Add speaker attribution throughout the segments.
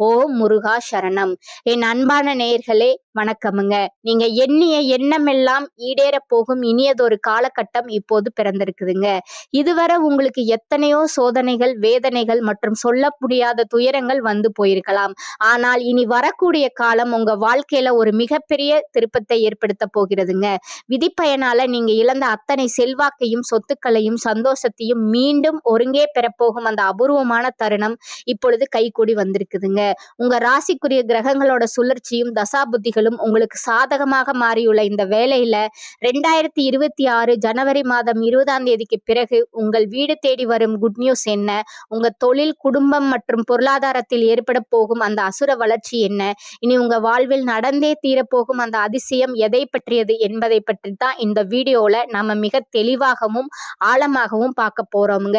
Speaker 1: ஓம் முருகா சரணம். என் அன்பான நேயர்களே வணக்கமுங்க. நீங்க எண்ணிய எண்ணமெல்லாம் ஈடேற போகும் இனியதொரு காலகட்டம் இப்போது பிறந்திருக்குதுங்க. இதுவரை உங்களுக்கு எத்தனையோ சோதனைகள் வேதனைகள் மற்றும் சொல்ல முடியாத துயரங்கள் வந்து போயிருக்கலாம். ஆனால் இனி வரக்கூடிய காலம் உங்க வாழ்க்கையில ஒரு மிகப்பெரிய திருப்பத்தை ஏற்படுத்த போகிறதுங்க. விதிப்பயனால நீங்க இழந்த அத்தனை செல்வாக்கையும் சொத்துக்களையும் சந்தோஷத்தையும் மீண்டும் ஒருங்கே பெறப்போகும் அந்த அபூர்வமான தருணம் இப்பொழுது கைகூடி வந்திருக்குதுங்க. உங்க ராசிக்குரிய கிரகங்களோட சுழற்சியும் தசாபுத்திகளும் உங்களுக்கு சாதகமாக மாறியுள்ள இந்த வேலையில ரெண்டாயிரத்தி இருபத்தி ஆறு ஜனவரி மாதம் இருபதாம் தேதிக்கு பிறகு உங்கள் வீடு தேடி வரும் குட் நியூஸ் என்ன? உங்க தொழில் குடும்பம் மற்றும் பொருளாதாரத்தில் ஏற்பட போகும் அந்த அசுர வளர்ச்சி என்ன? இனி உங்க வாழ்வில் நடந்தே தீரப்போகும் அந்த அதிசயம் எதை பற்றியது என்பதை பற்றி தான் இந்த வீடியோல நம்ம மிக தெளிவாகவும் ஆழமாகவும் பார்க்க போறோம்ங்க.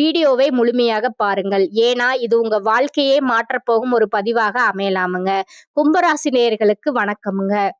Speaker 1: வீடியோவை முழுமையாக பாருங்கள். ஏன்னா இது உங்க வாழ்க்கையே மாற்றப்போகும் ஒரு பதிவாக அமையலாமுங்க. கும்பராசி நேயர்களுக்கு வணக்கமுங்க.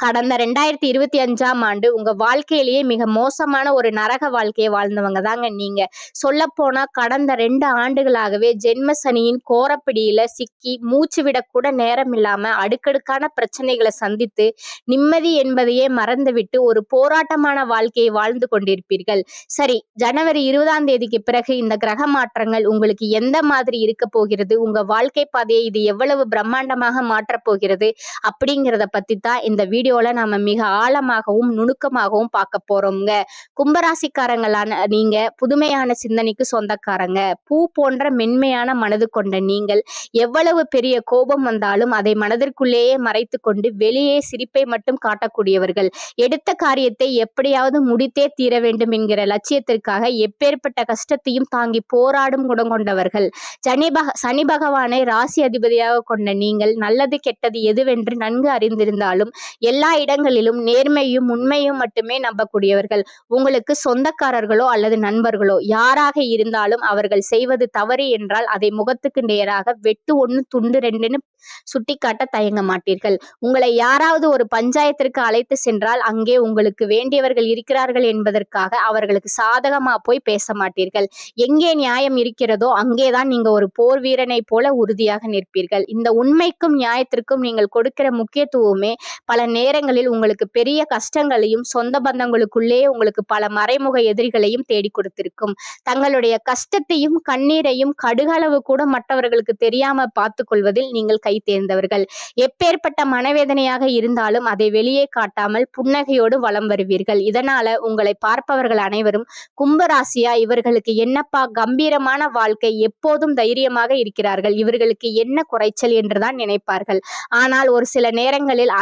Speaker 1: கடந்த ரெண்டாயிரத்தி இருபத்தி அஞ்சாம் ஆண்டு உங்க வாழ்க்கையிலேயே மிக மோசமான ஒரு நரக வாழ்க்கையை வாழ்ந்தவங்க தாங்க நீங்க. சொல்ல போனா கடந்த ரெண்டு ஆண்டுகளாகவே ஜென்ம சனியின் கோரப்பிடியில சிக்கி மூச்சு விடக்கூட நேரம் இல்லாம அடுக்கடுக்கான பிரச்சனைகளை சந்தித்து நிம்மதி என்பதையே மறந்துவிட்டு ஒரு போராட்டமான வாழ்க்கையை வாழ்ந்து கொண்டிருப்பீர்கள். சரி ஜனவரி இருபதாம் தேதிக்கு பிறகு இந்த கிரக மாற்றங்கள் உங்களுக்கு எந்த மாதிரி இருக்க போகிறது? உங்க வாழ்க்கை பாதையை இது எவ்வளவு பிரம்மாண்டமாக மாற்றப் போகிறது? அப்படிங்கிறத பத்தி தான் இந்த வீடியோ வீடியோவில் நாம மிக ஆழமாகவும் நுணுக்கமாகவும் பார்க்க போறோம்ங்க. கும்பராசிக்காரங்களான நீங்கள் புதுமையான சிந்தனைக்கு சொந்தக்காரங்க. பூ போன்ற மென்மையான மனது கொண்ட நீங்கள் எவ்வளவு பெரிய கோபம் வந்தாலும் அதை மனதிற்குள்ளேயே மறைத்து கொண்டு வெளியே சிரிப்பை மட்டும் காட்டக்கூடியவர்கள். எடுத்த காரியத்தை எப்படியாவது முடித்தே தீர வேண்டும் என்கிற லட்சியத்திற்காக எப்பேற்பட்ட கஷ்டத்தையும் தாங்கி போராடும் குணம் கொண்டவர்கள். சனி பக சனி பகவானை ராசி அதிபதியாக கொண்ட நீங்கள் நல்லது கெட்டது எதுவென்று நன்கு அறிந்திருந்தாலும் எல்லா எல்லா இடங்களிலும் நேர்மையும் உண்மையும் மட்டுமே நம்பக்கூடியவர்கள். உங்களுக்கு சொந்தக்காரர்களோ அல்லது நண்பர்களோ யாராக இருந்தாலும் அவர்கள் செய்வது தவறு என்றால் அதை முகத்துக்கு நேராக வெட்டு ஒன்று துண்டு ரெண்டுன்னு சுட்டிக்காட்ட தயங்க மாட்டீர்கள். உங்களை யாராவது ஒரு பஞ்சாயத்திற்கு அழைத்து சென்றால் அங்கே உங்களுக்கு வேண்டியவர்கள் இருக்கிறார்கள் என்பதற்காக அவர்களுக்கு சாதகமா போய் பேச மாட்டீர்கள். எங்கே நியாயம் இருக்கிறதோ அங்கேதான் நீங்க ஒரு போர் வீரனை போல உறுதியாக நிற்பீர்கள். இந்த உண்மைக்கும் நியாயத்திற்கும் நீங்கள் கொடுக்கிற முக்கியத்துவமே பல நேரங்களில் உங்களுக்கு பெரிய கஷ்டங்களையும் சொந்த பந்தங்களுக்குள்ளே உங்களுக்கு பல மறைமுக எதிரிகளையும் தேடி கொடுத்திருக்கும். தங்களுடைய கஷ்டத்தையும் கண்ணீரையும் கடுகளவு கூட மற்றவர்களுக்கு தெரியாம பார்த்து கொள்வதில் நீங்கள் கை தேர்ந்தவர்கள். எப்பேற்பட்ட மனவேதனையாக இருந்தாலும் அதை வெளியே காட்டாமல் புன்னகையோடு வலம் வருவீர்கள். இதனால உங்களை பார்ப்பவர்கள் அனைவரும் கும்பராசியா இவர்களுக்கு என்னப்பா கம்பீரமான வாழ்க்கை எப்போதும் தைரியமாக இருக்கிறார்கள் இவர்களுக்கு என்ன குறைச்சல் என்றுதான் நினைப்பார்கள். ஆனால் ஒரு சில நேரங்களில்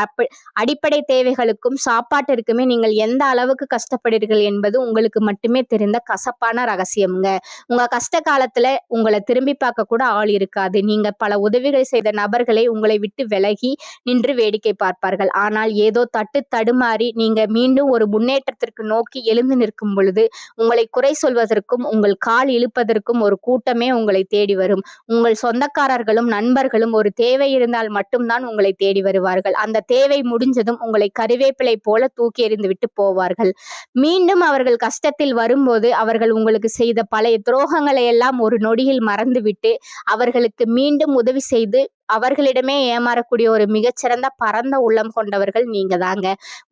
Speaker 1: அடி அடிப்படை தேவைகளுக்கும் சாப்பாட்டிற்குமே நீங்கள் எந்த அளவுக்கு கஷ்டப்படுறீர்கள் என்பது உங்களுக்கு மட்டுமே தெரிந்த கசப்பான ரகசியம்ங்க. உங்க கஷ்ட காலத்துல உங்களை திரும்பி பார்க்க கூட ஆள் இருக்காது. நீங்க பல உதவிகள் செய்த நபர்களை உங்களை விட்டு விலகி நின்று வேடிக்கை பார்ப்பார்கள். ஆனால் ஏதோ தட்டு தடுமாறி நீங்க மீண்டும் ஒரு முன்னேற்றத்திற்கு நோக்கி எழுந்து நிற்கும் பொழுது உங்களை குறை சொல்வதற்கும் உங்கள் கால் இழுப்பதற்கும் ஒரு கூட்டமே உங்களை தேடி வரும். உங்கள் சொந்தக்காரர்களும் நண்பர்களும் ஒரு தேவை இருந்தால் மட்டும்தான் உங்களை தேடி வருவார்கள். அந்த தேவை முடிஞ்சது முடிஞ்சதும் உங்களை கருவேப்பிலை போல தூக்கி எறிந்து விட்டு போவார்கள். மீண்டும் அவர்கள் கஷ்டத்தில் வரும்போது அவர்கள் உங்களுக்கு செய்த பழைய துரோகங்களை எல்லாம் ஒரு நொடியில் மறந்துவிட்டு அவர்களுக்கு மீண்டும் உதவி செய்து அவர்களிடமே ஏமாறக்கூடிய ஒரு மிகச்சிறந்த பரந்த உள்ளம் கொண்டவர்கள் நீங்க தாங்க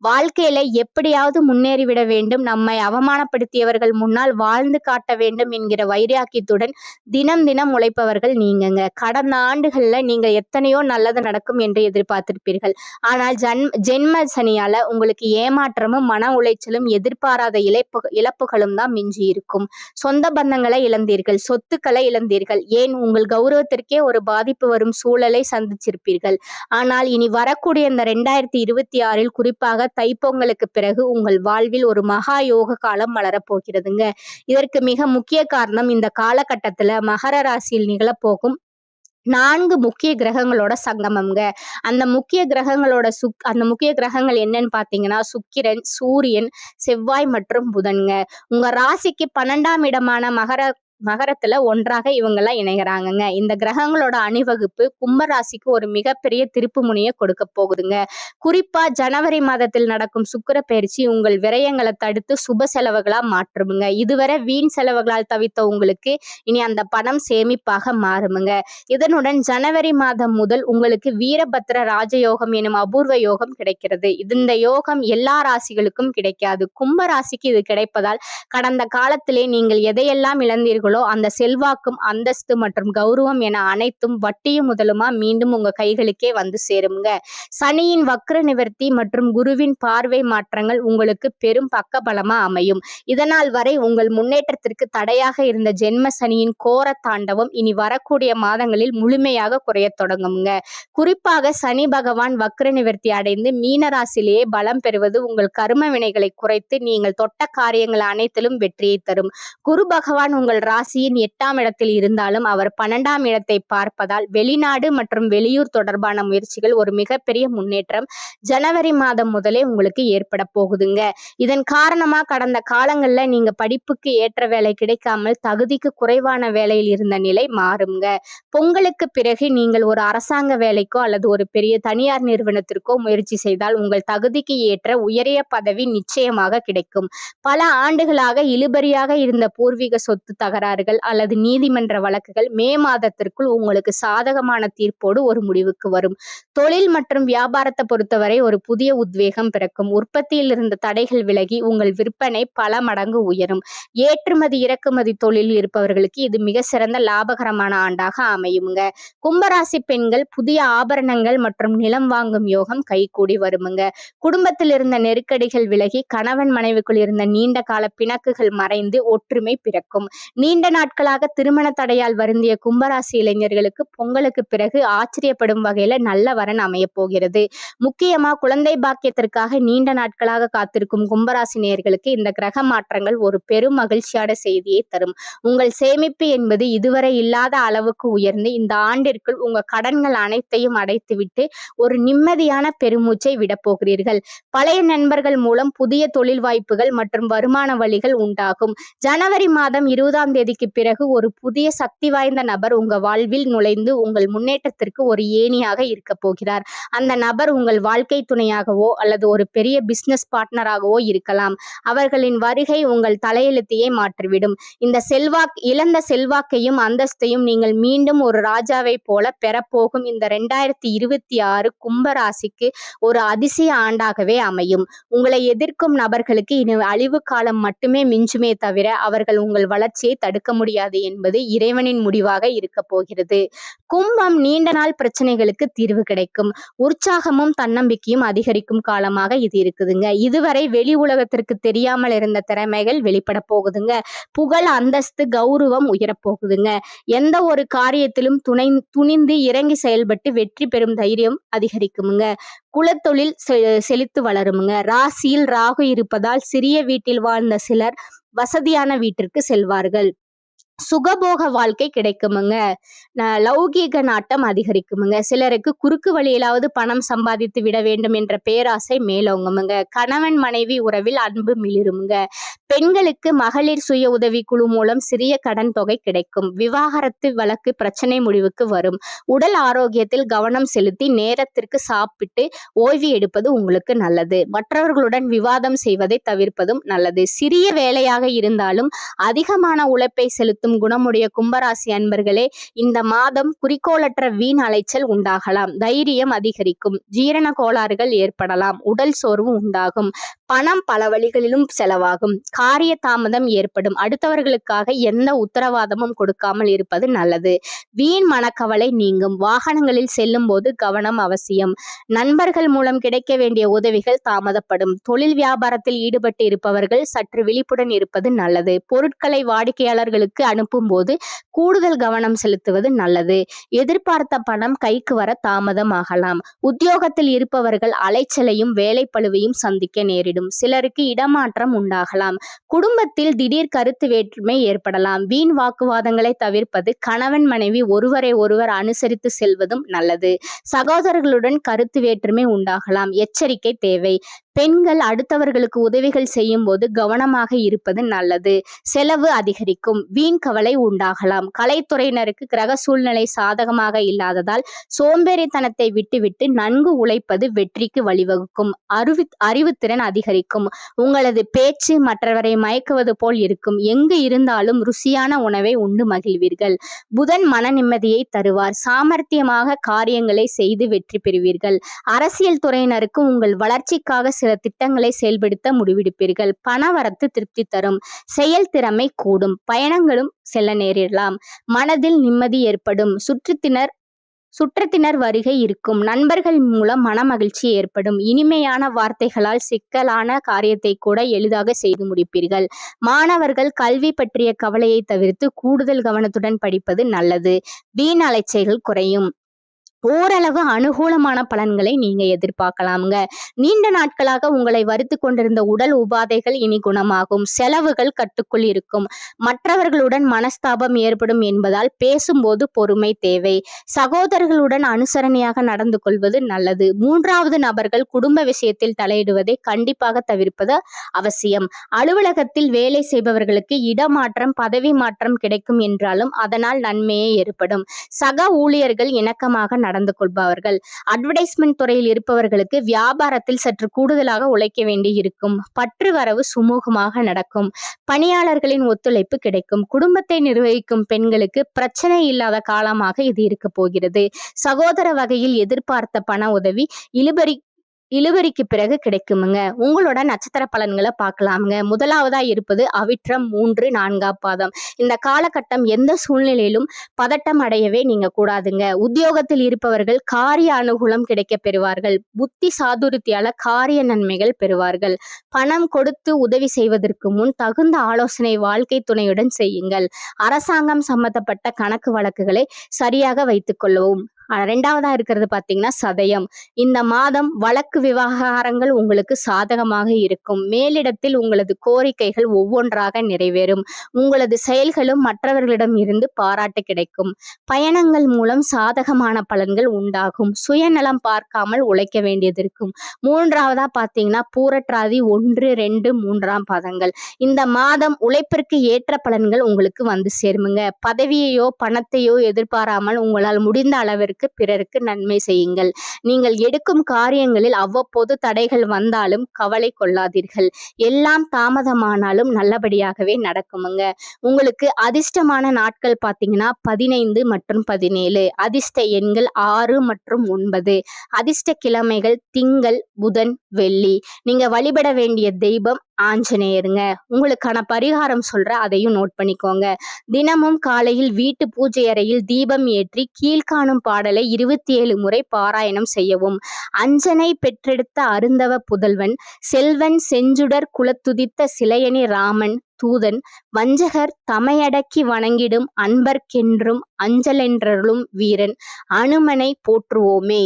Speaker 1: வாழ்க்கையில எப்படியாவது முன்னேறிவிட வேண்டும் நம்மை அவமானப்படுத்தியவர்கள் முன்னால் வாழ்ந்து காட்ட வேண்டும் என்கிற வைராக்கியத்துடன் தினம் தினம் உழைப்பவர்கள் நீங்கங்க. கடந்த ஆண்டுகள்ல நீங்க எத்தனையோ நல்லது நடக்கும் என்று எதிர்பார்த்திருப்பீர்கள். ஆனால் ஜன் ஜென்ம சனியால உங்களுக்கு ஏமாற்றமும் மன உளைச்சலும் எதிர்பாராத இழப்பு இழப்புகளும் தான் மிஞ்சி இருக்கும். சொந்த பந்தங்களை இழந்தீர்கள் சொத்துக்களை இழந்தீர்கள். ஏன்? உங்கள் கௌரவத்திற்கே ஒரு பாதிப்பு வரும் சூழல் சூழலை சந்திச்சிருப்பீர்கள். ஆனால் இனி வரக்கூடிய இந்த ரெண்டாயிரத்தி இருபத்தி ஆறில் குறிப்பாக தைப்பொங்கலுக்கு பிறகு உங்கள் வாழ்வில் ஒரு மகா யோக காலம் மலரப்போகிறதுங்க இதற்கு மிக முக்கிய காரணம் இந்த காலகட்டத்துல மகர ராசியில் நிகழப்போகும் நான்கு முக்கிய கிரகங்களோட சங்கமம்ங்க. அந்த முக்கிய கிரகங்களோட சுக் அந்த முக்கிய கிரகங்கள் என்னன்னு பார்த்தீங்கன்னா சுக்கிரன் சூரியன் செவ்வாய் மற்றும் புதன்ங்க. உங்க ராசிக்கு பன்னெண்டாம் இடமான மகர மகரத்துல ஒன்றாக இவங்கெல்லாம் இணைகிறாங்கங்க. இந்த கிரகங்களோட அணிவகுப்பு கும்பராசிக்கு ஒரு மிகப்பெரிய திருப்பு முனையை கொடுக்க போகுதுங்க. குறிப்பா ஜனவரி மாதத்தில் நடக்கும் சுக்கிர பயிற்சி உங்கள் விரயங்களை தடுத்து சுப செலவுகளா மாற்றுமுங்க. இதுவரை வீண் செலவுகளால் தவித்த உங்களுக்கு இனி அந்த பணம் சேமிப்பாக மாறுமுங்க. இதனுடன் ஜனவரி மாதம் முதல் உங்களுக்கு வீரபத்ர ராஜயோகம் எனும் அபூர்வ யோகம் கிடைக்கிறது. இந்த யோகம் எல்லா ராசிகளுக்கும் கிடைக்காது. கும்ப ராசிக்கு இது கிடைப்பதால் கடந்த காலத்திலே நீங்கள் எதையெல்லாம் இழந்தீர்களோ அந்த செல்வாக்கும் அந்தஸ்து மற்றும் கௌரவம் என அனைத்தும் வட்டியும் முதலுமா மீண்டும் உங்க கைகளுக்கே வந்து சேருங்க சனியின் வக்ர நிவர்த்தி மற்றும் குருவின் பார்வை மாற்றங்கள் உங்களுக்கு பெரும் பக்கபலமா அமையும். இதனால் வரை உங்கள் முன்னேற்றத்திற்கு தடையாக இருந்த ஜென்ம சனியின் கோர தாண்டவம் இனி வரக்கூடிய மாதங்களில் முழுமையாக குறைய தொடங்குங்க குறிப்பாக சனி பகவான் வக்ர நிவர்த்தி அடைந்து மீனராசிலேயே பலம் பெறுவது உங்கள் கர்ம வினைகளை குறைத்து நீங்கள் தொட்ட காரியங்கள் அனைத்திலும் வெற்றியை தரும். குரு பகவான் உங்கள் ராசியின் எட்டாம் இடத்தில் இருந்தாலும் அவர் பன்னெண்டாம் இடத்தை பார்ப்பதால் வெளிநாடு மற்றும் வெளியூர் தொடர்பான முயற்சிகள் ஒரு மிகப்பெரிய முன்னேற்றம் ஜனவரி மாதம் முதலே உங்களுக்கு ஏற்பட போகுதுங்க. இதன் காரணமா கடந்த காலங்கள்ல நீங்க படிப்புக்கு ஏற்ற வேலை கிடைக்காமல் தகுதிக்கு குறைவான வேலையில் இருந்த நிலை மாறுங்க பொங்கலுக்கு பிறகு நீங்கள் ஒரு அரசாங்க வேலைக்கோ அல்லது ஒரு பெரிய தனியார் நிறுவனத்திற்கோ முயற்சி செய்தால் உங்கள் தகுதிக்கு ஏற்ற உயரிய பதவி நிச்சயமாக கிடைக்கும். பல ஆண்டுகளாக இழுபறியாக இருந்த பூர்வீக சொத்து தகர தகராறுகள் அல்லது நீதிமன்ற வழக்குகள் மே மாதத்திற்குள் உங்களுக்கு சாதகமான தீர்ப்போடு ஒரு முடிவுக்கு வரும். தொழில் மற்றும் வியாபாரத்தை பொறுத்தவரை ஒரு புதிய உத்வேகம் பிறக்கும். உற்பத்தியில் இருந்த தடைகள் விலகி உங்கள் விற்பனை பல மடங்கு உயரும். ஏற்றுமதி இறக்குமதி தொழிலில் இருப்பவர்களுக்கு இது மிக சிறந்த லாபகரமான ஆண்டாக அமையுங்க. கும்பராசி பெண்கள் புதிய ஆபரணங்கள் மற்றும் நிலம் வாங்கும் யோகம் கைகூடி வருமுங்க. குடும்பத்தில் இருந்த நெருக்கடிகள் விலகி கணவன் மனைவிக்குள் இருந்த நீண்ட கால பிணக்குகள் மறைந்து ஒற்றுமை பிறக்கும். நீ நீண்ட நாட்களாக திருமண தடையால் வருந்திய கும்பராசி இளைஞர்களுக்கு பொங்கலுக்கு பிறகு ஆச்சரியப்படும் வகையில நல்ல வரன் அமைய போகிறது. முக்கியமா குழந்தை பாக்கியத்திற்காக நீண்ட நாட்களாக காத்திருக்கும் கும்பராசி நேயர்களுக்கு இந்த கிரக மாற்றங்கள் ஒரு பெரும் மகிழ்ச்சியான செய்தியை தரும். உங்கள் சேமிப்பு என்பது இதுவரை இல்லாத அளவுக்கு உயர்ந்து இந்த ஆண்டிற்குள் உங்க கடன்கள் அனைத்தையும் அடைத்துவிட்டு ஒரு நிம்மதியான பெருமூச்சை விடப்போகிறீர்கள் பழைய நண்பர்கள் மூலம் புதிய தொழில் வாய்ப்புகள் மற்றும் வருமான வழிகள் உண்டாகும். ஜனவரி மாதம் இருபதாம் தேதி தேதிக்கு பிறகு ஒரு புதிய சக்தி வாய்ந்த நபர் உங்க வாழ்வில் நுழைந்து உங்கள் முன்னேற்றத்திற்கு ஒரு ஏணியாக இருக்க போகிறார். அந்த நபர் உங்கள் வாழ்க்கை துணையாகவோ அல்லது ஒரு பெரிய பிசினஸ் பார்ட்னராகவோ இருக்கலாம். அவர்களின் வருகை உங்கள் தலையெழுத்தையே மாற்றிவிடும். இந்த செல்வாக் இழந்த செல்வாக்கையும் அந்தஸ்தையும் நீங்கள் மீண்டும் ஒரு ராஜாவை போல பெறப்போகும் இந்த ரெண்டாயிரத்தி இருபத்தி ஆறு கும்பராசிக்கு ஒரு அதிசய ஆண்டாகவே அமையும். உங்களை எதிர்க்கும் நபர்களுக்கு இனி அழிவு காலம் மட்டுமே மிஞ்சுமே தவிர அவர்கள் உங்கள் வளர்ச்சியை தடுக்க முடியாது என்பது இறைவனின் முடிவாக இருக்க போகிறது. கும்பம் நீண்ட நாள் பிரச்சனைகளுக்கு தீர்வு கிடைக்கும். உற்சாகமும் தன்னம்பிக்கையும் அதிகரிக்கும் காலமாக இது இருக்குதுங்க. இதுவரை வெளி உலகத்திற்கு தெரியாமல் இருந்த திறமைகள் வெளிப்பட போகுதுங்க. புகழ் அந்தஸ்து கௌரவம் உயரப்போகுதுங்க எந்த ஒரு காரியத்திலும் துணை துணிந்து இறங்கி செயல்பட்டு வெற்றி பெறும் தைரியம் அதிகரிக்குமுங்க. குலத்தொழில் செ- செழித்து வளருமுங்க. ராசியில் ராகு இருப்பதால் சிறிய வீட்டில் வாழ்ந்த சிலர் வசதியான வீட்டிற்கு செல்வார்கள். சுகபோக வாழ்க்கை கிடைக்குமுங்க. லௌகீக நாட்டம் அதிகரிக்குமுங்க. சிலருக்கு குறுக்கு வழியிலாவது பணம் சம்பாதித்து விட வேண்டும் என்ற பேராசை மேலோங்குமுங்க. கணவன் மனைவி உறவில் அன்பு மிளிருமுங்க. பெண்களுக்கு மகளிர் சுய உதவி குழு மூலம் சிறிய கடன் தொகை கிடைக்கும். விவாகரத்து வழக்கு பிரச்சனை முடிவுக்கு வரும். உடல் ஆரோக்கியத்தில் கவனம் செலுத்தி நேரத்திற்கு சாப்பிட்டு ஓய்வு எடுப்பது உங்களுக்கு நல்லது. மற்றவர்களுடன் விவாதம் செய்வதை தவிர்ப்பதும் நல்லது. சிறிய வேலையாக இருந்தாலும் அதிகமான உழைப்பை செலுத்தும் குணமுடைய கும்பராசி அன்பர்களே இந்த மாதம் குறிக்கோளற்ற வீண் அலைச்சல் உண்டாகலாம். தைரியம் அதிகரிக்கும். ஜீரண கோளாறுகள் ஏற்படலாம். உடல் சோர்வு உண்டாகும். பணம் பல வழிகளிலும் செலவாகும். காரிய தாமதம் ஏற்படும். அடுத்தவர்களுக்காக எந்த உத்தரவாதமும் கொடுக்காமல் இருப்பது நல்லது. வீண் மனக்கவலை நீங்கும். வாகனங்களில் செல்லும் போது கவனம் அவசியம். நண்பர்கள் மூலம் கிடைக்க வேண்டிய உதவிகள் தாமதப்படும். தொழில் வியாபாரத்தில் ஈடுபட்டு இருப்பவர்கள் சற்று விழிப்புடன் இருப்பது நல்லது. பொருட்களை வாடிக்கையாளர்களுக்கு அனுப்பும்போது கூடுதல் கவனம் செலுத்துவது நல்லது. எதிர்பார்த்த பணம் கைக்கு வர தாமதமாகலாம். உத்தியோகத்தில் இருப்பவர்கள் அலைச்சலையும் வேலைப்பழுவையும் சந்திக்க நேரிடும். சிலருக்கு இடமாற்றம் உண்டாகலாம். குடும்பத்தில் திடீர் கருத்து வேற்றுமை ஏற்படலாம். வீண் வாக்குவாதங்களை தவிர்ப்பது கணவன் மனைவி ஒருவரை ஒருவர் அனுசரித்து செல்வதும் நல்லது. சகோதரர்களுடன் கருத்து வேற்றுமை உண்டாகலாம். எச்சரிக்கை தேவை. பெண்கள் அடுத்தவர்களுக்கு உதவிகள் செய்யும் போது கவனமாக இருப்பது நல்லது. செலவு அதிகரிக்கும். வீண் கவலை உண்டாகலாம். கலைத்துறையினருக்கு கிரக சூழ்நிலை சாதகமாக இல்லாததால் சோம்பேறித்தனத்தை விட்டுவிட்டு நன்கு உழைப்பது வெற்றிக்கு வழிவகுக்கும். அறிவு அறிவுத்திறன் அதிகரிக்கும். உங்களது பேச்சு மற்றவரை மயக்குவது போல் இருக்கும். எங்கு இருந்தாலும் ருசியான உணவை உண்டு மகிழ்வீர்கள். புதன் மன நிம்மதியை தருவார். சாமர்த்தியமாக காரியங்களை செய்து வெற்றி பெறுவீர்கள். அரசியல் துறையினருக்கு உங்கள் வளர்ச்சிக்காக சில திட்டங்களை செயல்படுத்த முடிவெடுப்பீர்கள். பணவரத்து திருப்தி தரும். செயல்திறமை கூடும். பயணங்களும் செல்ல நேரிடலாம். மனதில் நிம்மதி ஏற்படும். சுற்றுத்தினர் சுற்றத்தினர் வருகை இருக்கும். நண்பர்கள் மூலம் மனமகிழ்ச்சி ஏற்படும். இனிமையான வார்த்தைகளால் சிக்கலான காரியத்தை கூட எளிதாக செய்து முடிப்பீர்கள். மாணவர்கள் கல்வி பற்றிய கவலையை தவிர்த்து கூடுதல் கவனத்துடன் படிப்பது நல்லது. வீண் அலைச்சைகள் குறையும். ஓரளவு அனுகூலமான பலன்களை நீங்க எதிர்பார்க்கலாமுங்க. நீண்ட நாட்களாக உங்களை வருத்து கொண்டிருந்த உடல் உபாதைகள் இனி குணமாகும். செலவுகள் கட்டுக்குள் இருக்கும். மற்றவர்களுடன் மனஸ்தாபம் ஏற்படும் என்பதால் பேசும்போது பொறுமை தேவை. சகோதரர்களுடன் அனுசரணையாக நடந்து கொள்வது நல்லது. மூன்றாவது நபர்கள் குடும்ப விஷயத்தில் தலையிடுவதை கண்டிப்பாக தவிர்ப்பது அவசியம். அலுவலகத்தில் வேலை செய்பவர்களுக்கு இடமாற்றம் பதவி மாற்றம் கிடைக்கும் என்றாலும் அதனால் நன்மையே ஏற்படும். சக ஊழியர்கள் இணக்கமாக நட நடந்து கொள்பவர்கள். அட்வர்டைஸ்மெண்ட் துறையில் இருப்பவர்களுக்கு வியாபாரத்தில் சற்று கூடுதலாக உழைக்க வேண்டி இருக்கும். பற்று வரவு சுமூகமாக நடக்கும். பணியாளர்களின் ஒத்துழைப்பு கிடைக்கும். குடும்பத்தை நிர்வகிக்கும் பெண்களுக்கு பிரச்சனை இல்லாத காலமாக இது இருக்க போகிறது. சகோதர வகையில் எதிர்பார்த்த பண உதவி இழுபறி இழுவரிக்கு பிறகு கிடைக்குமுங்க. உங்களோட நட்சத்திர பலன்களை பார்க்கலாமுங்க. முதலாவதா இருப்பது அவிற்றம் மூன்று நான்காம் பாதம். இந்த காலகட்டம் எந்த சூழ்நிலையிலும் பதட்டம் அடையவே நீங்க கூடாதுங்க. உத்தியோகத்தில் இருப்பவர்கள் காரிய அனுகூலம் கிடைக்க பெறுவார்கள். புத்தி சாதுரித்தியால காரிய நன்மைகள் பெறுவார்கள். பணம் கொடுத்து உதவி செய்வதற்கு முன் தகுந்த ஆலோசனை வாழ்க்கை துணையுடன் செய்யுங்கள். அரசாங்கம் சம்பந்தப்பட்ட கணக்கு வழக்குகளை சரியாக வைத்துக் கொள்ளவும். ரெண்டாவதா இருக்கிறது பார்த்தீங்கன்னா சதயம். இந்த மாதம் வழக்கு விவகாரங்கள் உங்களுக்கு சாதகமாக இருக்கும். மேலிடத்தில் உங்களது கோரிக்கைகள் ஒவ்வொன்றாக நிறைவேறும். உங்களது செயல்களும் மற்றவர்களிடம் இருந்து பாராட்டு கிடைக்கும். பயணங்கள் மூலம் சாதகமான பலன்கள் உண்டாகும். சுயநலம் பார்க்காமல் உழைக்க வேண்டியது இருக்கும் மூன்றாவதா பார்த்தீங்கன்னா பூரற்றாதி ஒன்று ரெண்டு மூன்றாம் பாதங்கள். இந்த மாதம் உழைப்பிற்கு ஏற்ற பலன்கள் உங்களுக்கு வந்து சேருமுங்க. பதவியையோ பணத்தையோ எதிர்பாராமல் உங்களால் முடிந்த அளவிற்கு பிறருக்கு நன்மை செய்யுங்கள். நீங்கள் எடுக்கும் காரியங்களில் அவ்வப்போது தடைகள் வந்தாலும் கவலை கொள்ளாதீர்கள். எல்லாம் தாமதமானாலும் நல்லபடியாகவே நடக்குமுங்க. உங்களுக்கு அதிர்ஷ்டமான நாட்கள் பார்த்தீங்கன்னா பதினைந்து மற்றும் பதினேழு. அதிர்ஷ்ட எண்கள் ஆறு மற்றும் ஒன்பது. அதிர்ஷ்ட கிழமைகள் திங்கள் புதன் வெள்ளி. நீங்க வழிபட வேண்டிய தெய்வம் ஆஞ்சநேயருங்க. உங்களுக்கான பரிகாரம் சொல்ற அதையும் நோட் பண்ணிக்கோங்க. தினமும் காலையில் வீட்டு பூஜை அறையில் தீபம் ஏற்றி கீழ்காணும் பாடலை இருபத்தி ஏழு முறை பாராயணம் செய்யவும். அஞ்சனை பெற்றெடுத்த அருந்தவ புதல்வன் செல்வன் செஞ்சுடர் குலத்துதித்த சிலையணி ராமன் தூதன் வஞ்சகர் தமையடக்கி வணங்கிடும் அன்பர்க்கென்றும் அஞ்சலென்றருளும் வீரன். அனுமனை போற்றுவோமே.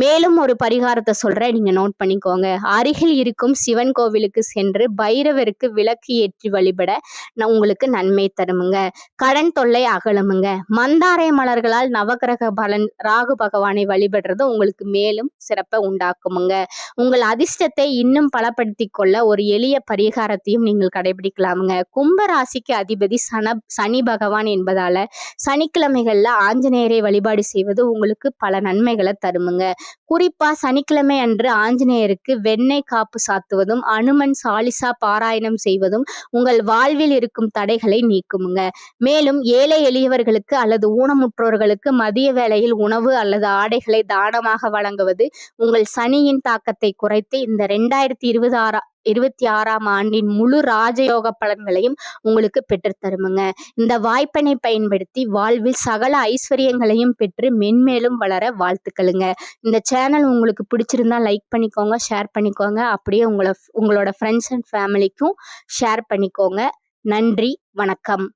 Speaker 1: மேலும் ஒரு பரிகாரத்தை சொல்றேன். நீங்க நோட் பண்ணிக்கோங்க. அருகில் இருக்கும் சிவன் கோவிலுக்கு சென்று பைரவருக்கு விளக்கு ஏற்றி வழிபட நான் உங்களுக்கு நன்மை தருமுங்க. கடன் தொல்லை அகலுமுங்க. மந்தாரை மலர்களால் நவகிரக பலன் ராகு பகவானை வழிபடுறது உங்களுக்கு மேலும் சிறப்பை உண்டாக்குமுங்க. உங்கள் அதிர்ஷ்டத்தை இன்னும் பலப்படுத்தி கொள்ள ஒரு எளிய பரிகாரத்தையும் நீங்கள் கடைபிடிக்கலாமுங்க. கும்ப ராசிக்கு அதிபதி சன சனி பகவான் என்பதால சனிக்கிழமைகள்ல ஆஞ்சநேயரை வழிபாடு செய்வது உங்களுக்கு பல நன்மைகளை தருமுங்க. குறிப்பா சனிக்கிழமை அன்று ஆஞ்சநேயருக்கு வெண்ணெய் காப்பு சாத்துவதும் அனுமன் சாலிசா பாராயணம் செய்வதும் உங்கள் வாழ்வில் இருக்கும் தடைகளை நீக்குமுங்க. மேலும் ஏழை எளியவர்களுக்கு அல்லது ஊனமுற்றோர்களுக்கு மதிய வேளையில் உணவு அல்லது ஆடைகளை தானமாக வழங்குவது உங்கள் சனியின் தாக்கத்தை குறைத்து இந்த ரெண்டாயிரத்தி இருபது ஆறா இருபத்தி ஆறாம் ஆண்டின் முழு ராஜயோக பலன்களையும் உங்களுக்கு பெற்றுத்தருமுங்க இந்த வாய்ப்பினை பயன்படுத்தி வாழ்வில் சகல ஐஸ்வர்யங்களையும் பெற்று மென்மேலும் வளர வாழ்த்துக்களுங்க. இந்த சேனல் உங்களுக்கு பிடிச்சிருந்தா லைக் பண்ணிக்கோங்க ஷேர் பண்ணிக்கோங்க. அப்படியே உங்களை உங்களோட ஃப்ரெண்ட்ஸ் அண்ட் ஃபேமிலிக்கும் ஷேர் பண்ணிக்கோங்க. நன்றி வணக்கம்.